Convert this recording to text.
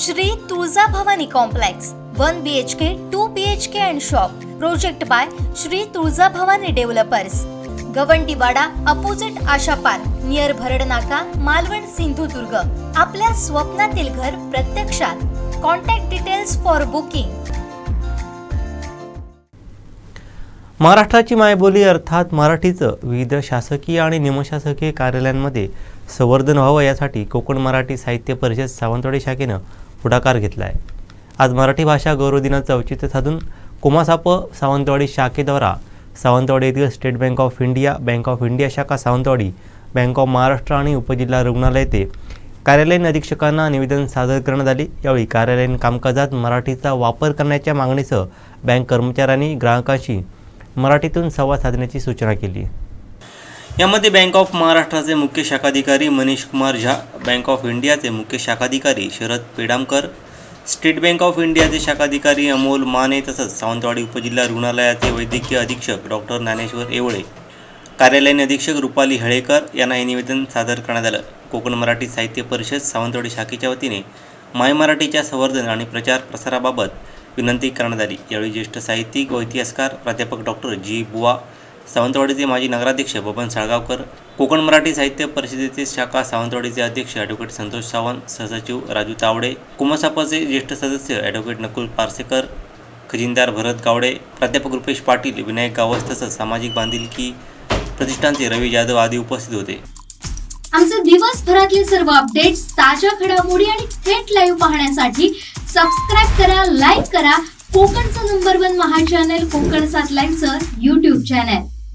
Shri Tulja Bhavani complex one B H K two B H K and shop project by Shri Tulja Bhavani developers Gavandiwada opposite Asha park near Bharad Naka Malvan Sindhudurg. आपल्या स्वप्नातील घर प्रत्यक्षात. Contact details for booking महाराष्ट्राची मायबोली अर्थात मराठीचं विविध शासकीय आणि निमशासकीय कार्यालयांमध्ये संवर्धन व्हावं यासाठी कोकण मराठी साहित्य परिषद सावंतवाडी शाखेनं पुढाकार घेतला आहे आज मराठी भाषा गौरव दिनाचं औचित्य साधून कुमासाप सावंतवाडी शाखेद्वारा सावंतवाडी येथील state bank of India bank of India शाखा सावंतवाडी बँक ऑफ महाराष्ट्र आणि उपजिल्हा रुग्णालय येथे कार्यालयीन अधीक्षकांना निवेदन सादर करण्यात आले. यावेळी कार्यालयीन कामकाजात मराठीचा वापर करण्याच्या मागणीसह बँक कर्मचाऱ्यांनी ग्राहकांशी मराठीतून संवाद साधण्याची सूचना केली. यामध्ये बँक ऑफ महाराष्ट्राचे मुख्य शाखाधिकारी मनीष कुमार झा बँक ऑफ इंडियाचे मुख्य शाखाधिकारी Sharad Pedamkar state bank of इंडियाचे शाखाधिकारी अमोल माने तसंच सावंतवाडी उपजिल्हा रुग्णालयाचे वैद्यकीय अधीक्षक डॉक्टर ज्ञानेश्वर येवळे कार्यालयीन अधीक्षक रुपाली हळेकर यांना हे निवेदन सादर करण्यात आलं. कोकण मराठी साहित्य परिषद सावंतवाडी शाखेच्या वतीने माय मराठीच्या संवर्धन आणि प्रचार प्रसाराबाबत विनंती करण्यात आली. यावेळी ज्येष्ठ साहित्यिक व इतिहासकार प्राध्यापक डॉक्टर जी बुवा सावंतवाडीचे माजी नगराध्यक्ष बबन साळगावकर कोकण मराठी साहित्य परिषदेचे शाखा सावंतवाडीचे अध्यक्ष ॲडव्होकेट संतोष सावंत सहसचिव राजू तावडे कुमसापाचे ज्येष्ठ सदस्य ॲडव्होकेट नकुल पारसेकर खजिनदार भरत गावडे प्राध्यापक रुपेश पाटील विनायक गावस तसंच सामाजिक बांधिलकी प्रतिष्ठानचे रवी जाधव आदी उपस्थित होते. आमचे दिवसभरातले सर्व अपडेट्स ताज्या घडामोडी आणि थेट लाईव्ह पाहण्यासाठी सबस्क्राईब करा लाईक करा. कोकणचं नंबर वन महा चॅनल कोकण सात लाईव्हचं युट्यूब चॅनल